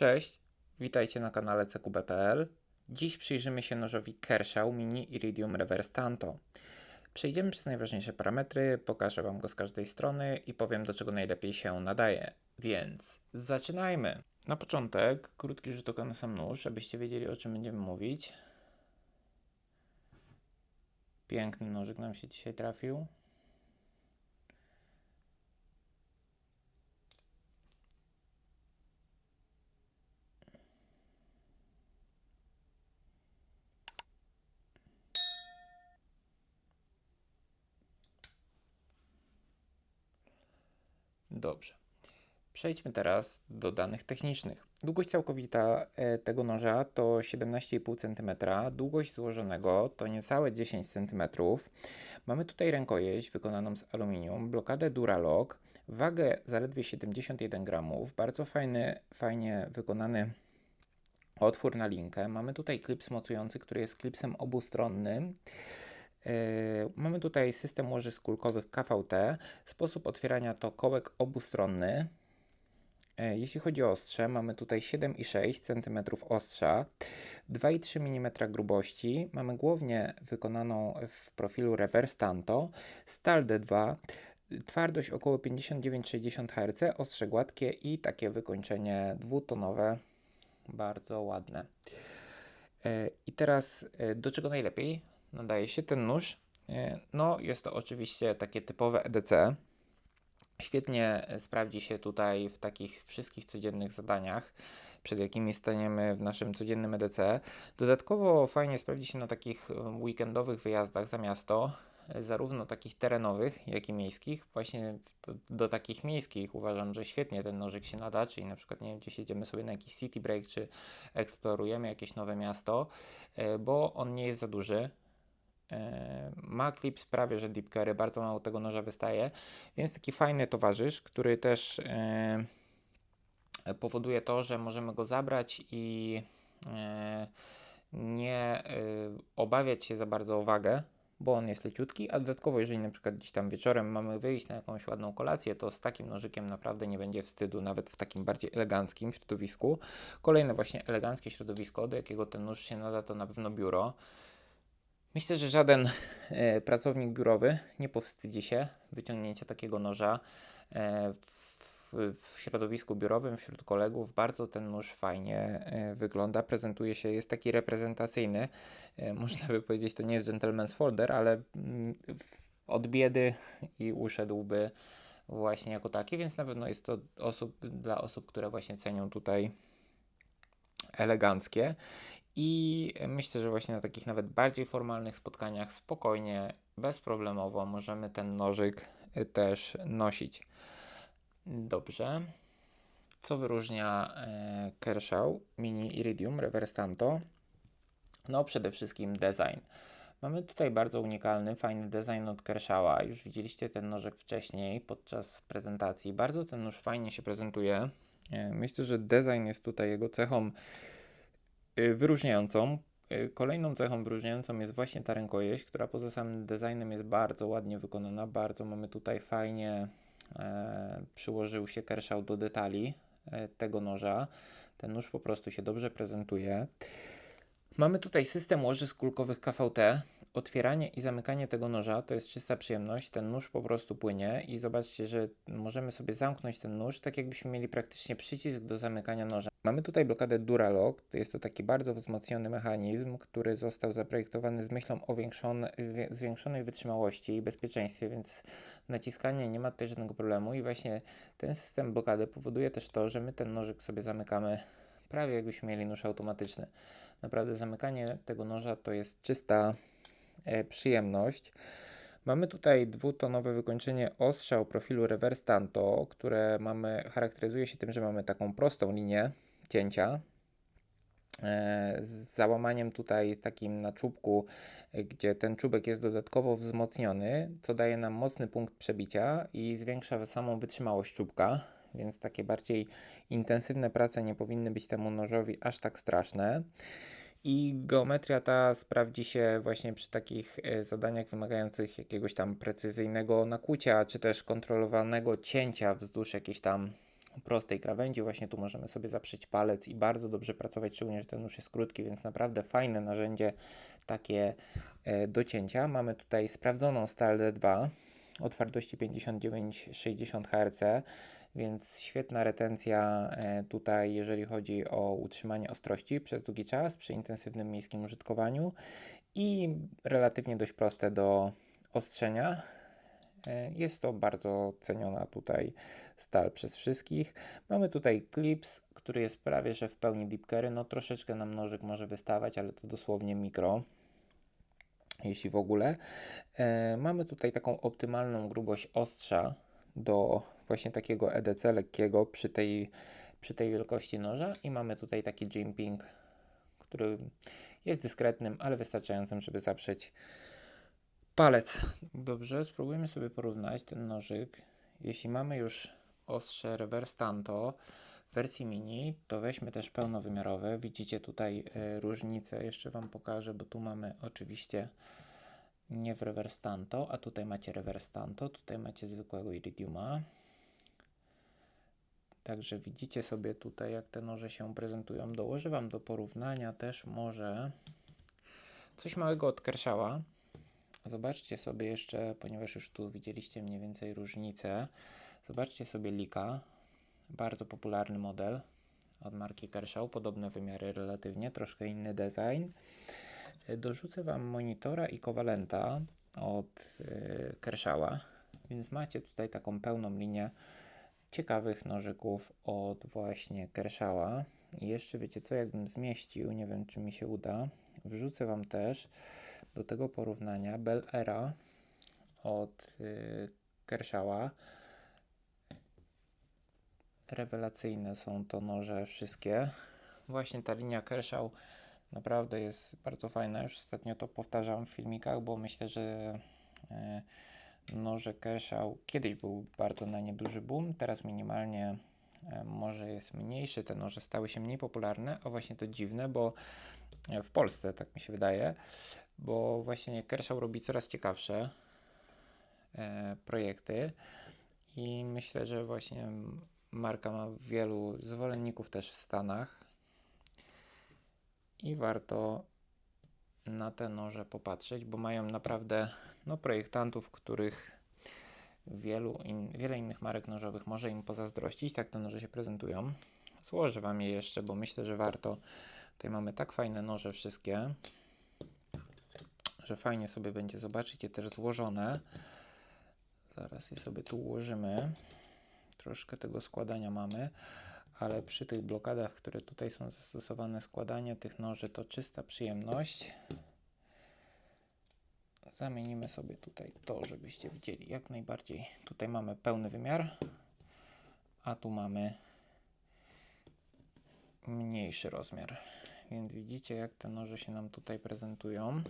Cześć, witajcie na kanale CQB.pl. Dziś przyjrzymy się nożowi Kershaw Mini Iridium Reverse Tanto. Przejdziemy przez najważniejsze parametry, pokażę Wam go z każdej strony i powiem do czego najlepiej się nadaje. Więc zaczynajmy. Na początek krótki rzut oka na sam nóż, abyście wiedzieli o czym będziemy mówić. Piękny nożyk nam się dzisiaj trafił. Dobrze. Przejdźmy teraz do danych technicznych. Długość całkowita e, tego noża to 17,5 cm, długość złożonego to niecałe 10 cm. Mamy tutaj rękojeść wykonaną z aluminium, blokadę Duralock, wagę zaledwie 71 gramów, bardzo fajny, fajnie wykonany otwór na linkę. Mamy tutaj klips mocujący, który jest klipsem obustronnym. Yy, mamy tutaj system łożysk kulkowych KVT. Sposób otwierania to kołek obustronny. Yy, jeśli chodzi o ostrze, mamy tutaj 7,6 cm ostrza, 2,3 mm grubości. Mamy głownię wykonaną w profilu reverse tanto, stal D2, twardość około 59-60 Hz, ostrze gładkie i takie wykończenie dwutonowe, bardzo ładne. Yy, I teraz do czego najlepiej? Nadaje się ten nóż. E, no, jest to oczywiście takie typowe EDC. Świetnie sprawdzi się tutaj w takich wszystkich codziennych zadaniach, przed jakimi staniemy w naszym codziennym EDC. Dodatkowo fajnie sprawdzi się na takich weekendowych wyjazdach za miasto, e, zarówno takich terenowych, jak i miejskich. Właśnie do, do, takich miejskich uważam, że świetnie ten nożyk się nada, czyli na przykład nie wiem, gdzieś jedziemy sobie na jakiś city break, czy eksplorujemy jakieś nowe miasto, e, bo on nie jest za duży, E, ma clips prawie, że deep carry, bardzo mało tego noża wystaje, więc taki fajny towarzysz, który też e, powoduje to, że możemy go zabrać i e, nie obawiać się za bardzo o wagę, bo on jest leciutki, a dodatkowo jeżeli na przykład gdzieś tam wieczorem mamy wyjść na jakąś ładną kolację, to z takim nożykiem naprawdę nie będzie wstydu, nawet w takim bardziej eleganckim środowisku. Kolejne właśnie eleganckie środowisko, do jakiego ten nóż się nada, to na pewno biuro. Myślę, że żaden e, pracownik biurowy nie powstydzi się wyciągnięcia takiego noża e, w, środowisku biurowym, wśród kolegów. Bardzo ten nóż fajnie e, wygląda, prezentuje się, jest taki reprezentacyjny. Można by powiedzieć, to nie jest gentleman's folder, ale mm, od biedy i uszedłby właśnie jako taki, więc na pewno jest to osób, dla osób, które właśnie cenią tutaj eleganckie i myślę, że właśnie na takich nawet bardziej formalnych spotkaniach spokojnie, bezproblemowo możemy ten nożyk y, też nosić. Dobrze. Co wyróżnia e, Kershaw Mini Iridium Reverse Tanto? No przede wszystkim design. Mamy tutaj bardzo unikalny, fajny design od Kershawa. Już widzieliście ten nożek wcześniej podczas prezentacji. Bardzo ten nóż fajnie się prezentuje. E, myślę, że design jest tutaj jego cechą wyróżniającą. Y, kolejną cechą wyróżniającą jest właśnie ta rękojeść, która poza samym designem jest bardzo ładnie wykonana. Bardzo mamy tutaj fajnie e, przyłożył się Kershaw do detali e, tego noża. Ten nóż po prostu się dobrze prezentuje. Mamy tutaj system łożysk kulkowych KVT. Otwieranie i zamykanie tego noża to jest czysta przyjemność. Ten nóż po prostu płynie i zobaczcie, że możemy sobie zamknąć ten nóż, tak jakbyśmy mieli praktycznie przycisk do zamykania noża. Mamy tutaj blokadę Duralock. Jest to taki bardzo wzmocniony mechanizm, który został zaprojektowany z myślą o zwiększonej wytrzymałości i bezpieczeństwie, więc naciskanie nie ma tutaj żadnego problemu i właśnie ten system blokady powoduje też to, że my ten nożyk sobie zamykamy prawie jakbyśmy mieli nóż automatyczny. Naprawdę zamykanie tego noża to jest czysta przyjemność. Mamy tutaj dwutonowe wykończenie ostrza o profilu reverse tanto, które mamy, charakteryzuje się tym, że mamy taką prostą linię cięcia e, z załamaniem tutaj takim na czubku, gdzie ten czubek jest dodatkowo wzmocniony, co daje nam mocny punkt przebicia i zwiększa samą wytrzymałość czubka więc takie bardziej intensywne prace nie powinny być temu nożowi aż tak straszne. I geometria ta sprawdzi się właśnie przy takich e, zadaniach wymagających jakiegoś tam precyzyjnego nakłucia, czy też kontrolowanego cięcia wzdłuż jakiejś tam prostej krawędzi. Właśnie tu możemy sobie zaprzeć palec i bardzo dobrze pracować, szczególnie, że ten nóż jest krótki, więc naprawdę fajne narzędzie takie e, do cięcia. Mamy tutaj sprawdzoną stal D2 o twardości 59-60 Hz, więc świetna retencja e, tutaj, jeżeli chodzi o utrzymanie ostrości przez długi czas przy intensywnym miejskim użytkowaniu i relatywnie dość proste do ostrzenia. E, Jest to bardzo ceniona tutaj stal przez wszystkich. Mamy tutaj clips, który jest prawie że w pełni carry. No troszeczkę nam nożyk może wystawać, ale to dosłownie mikro, jeśli w ogóle. E, mamy tutaj taką optymalną grubość ostrza do właśnie takiego EDC lekkiego przy tej, przy tej wielkości noża i mamy tutaj taki jimping, który jest dyskretnym, ale wystarczającym, żeby zaprzeć palec. Dobrze, spróbujemy sobie porównać ten nożyk. Jeśli mamy już ostrze reverse tanto w wersji mini, to weźmy też pełnowymiarowe. Widzicie tutaj y, różnicę, jeszcze Wam pokażę, bo tu mamy oczywiście nie w reverse tanto, a tutaj macie reverse tanto, tutaj macie zwykłego iridiuma. Także widzicie sobie tutaj, jak te noże się prezentują. Dołożę Wam do porównania też może coś małego od Kershała. Zobaczcie sobie jeszcze, ponieważ już tu widzieliście mniej więcej różnicę. Zobaczcie sobie Lika, bardzo popularny model od marki Kershaw, podobne wymiary relatywnie, troszkę inny design. Y, Dorzucę Wam monitora i kowalenta od yy, Kershawa, więc macie tutaj taką pełną linię ciekawych nożyków od właśnie Kershawa. I jeszcze wiecie co, jakbym zmieścił, nie wiem czy mi się uda, wrzucę Wam też do tego porównania Bell Era od yy. Rewelacyjne są to noże wszystkie. Właśnie ta linia Kershaw naprawdę jest bardzo fajna. Już ostatnio to powtarzam w filmikach, bo myślę, że yy, noże Kershaw kiedyś był bardzo na nie duży boom, teraz minimalnie e, może jest mniejszy, te noże stały się mniej popularne, a właśnie to dziwne, bo e, w Polsce, tak mi się wydaje, bo właśnie Kershaw robi coraz ciekawsze e, projekty i myślę, że właśnie marka ma wielu zwolenników też w Stanach i warto na te noże popatrzeć, bo mają naprawdę no, projektantów, których wielu in, wiele innych marek nożowych może im pozazdrościć. Tak te noże się prezentują. Złożę Wam je jeszcze, bo myślę, że warto. Tutaj mamy tak fajne noże wszystkie, że fajnie sobie będzie zobaczyć je też złożone. Zaraz je sobie tu ułożymy. Troszkę tego składania mamy, ale przy tych blokadach, które tutaj są zastosowane, składanie tych noży to czysta przyjemność. Zamienimy sobie tutaj to, żebyście widzieli jak najbardziej. Tutaj mamy pełny wymiar, a tu mamy mniejszy rozmiar. Więc widzicie, jak te noże się nam tutaj prezentują.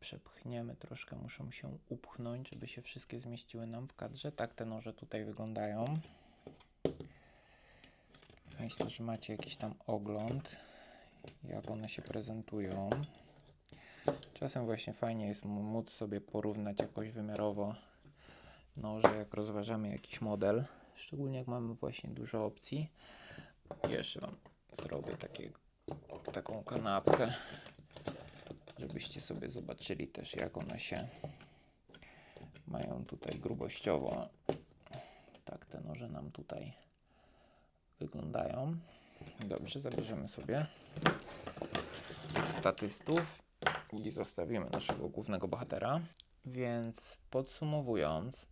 Przepchniemy troszkę, muszą się upchnąć, żeby się wszystkie zmieściły nam w kadrze. Tak te noże tutaj wyglądają. Myślę, że macie jakiś tam ogląd, jak one się prezentują. Czasem właśnie fajnie jest móc sobie porównać jakoś wymiarowo noże, jak rozważamy jakiś model. Szczególnie jak mamy właśnie dużo opcji. Jeszcze Wam zrobię takie, taką kanapkę, żebyście sobie zobaczyli też jak one się mają tutaj grubościowo. Tak te noże nam tutaj wyglądają. Dobrze, zabierzemy sobie statystów i zostawimy naszego głównego bohatera. Więc podsumowując,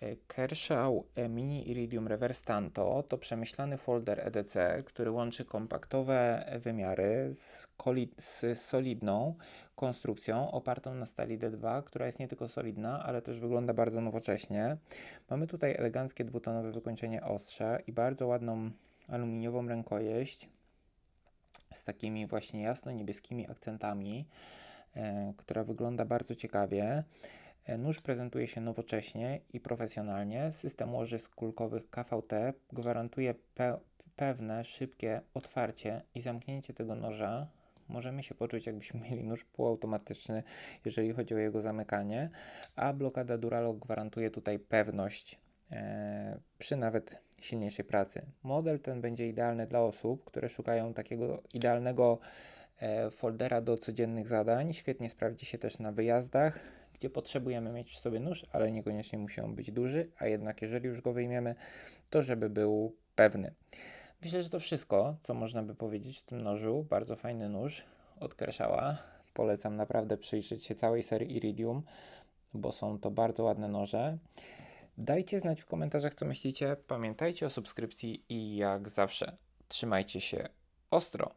e, Kershaw e, Mini Iridium Reverse Tanto to przemyślany folder EDC, który łączy kompaktowe wymiary z, z solidną konstrukcją opartą na stali D2, która jest nie tylko solidna, ale też wygląda bardzo nowocześnie. Mamy tutaj eleganckie dwutonowe wykończenie ostrza i bardzo ładną aluminiową rękojeść z takimi właśnie jasno-niebieskimi akcentami, e, która wygląda bardzo ciekawie. E, nóż prezentuje się nowocześnie i profesjonalnie. System łożysk kulkowych KVT gwarantuje pe pewne, szybkie otwarcie i zamknięcie tego noża. Możemy się poczuć, jakbyśmy mieli nóż półautomatyczny, jeżeli chodzi o jego zamykanie, a blokada Duralock gwarantuje tutaj pewność e, przy nawet silniejszej pracy. Model ten będzie idealny dla osób, które szukają takiego idealnego e, foldera do codziennych zadań. Świetnie sprawdzi się też na wyjazdach, gdzie potrzebujemy mieć w sobie nóż, ale niekoniecznie musi on być duży, a jednak jeżeli już go wyjmiemy, to żeby był pewny. Myślę, że to wszystko, co można by powiedzieć o tym nożu. Bardzo fajny nóż od Kershała. Polecam naprawdę przyjrzeć się całej serii Iridium, bo są to bardzo ładne noże. Dajcie znać w komentarzach, co myślicie. Pamiętajcie o subskrypcji i jak zawsze, trzymajcie się ostro.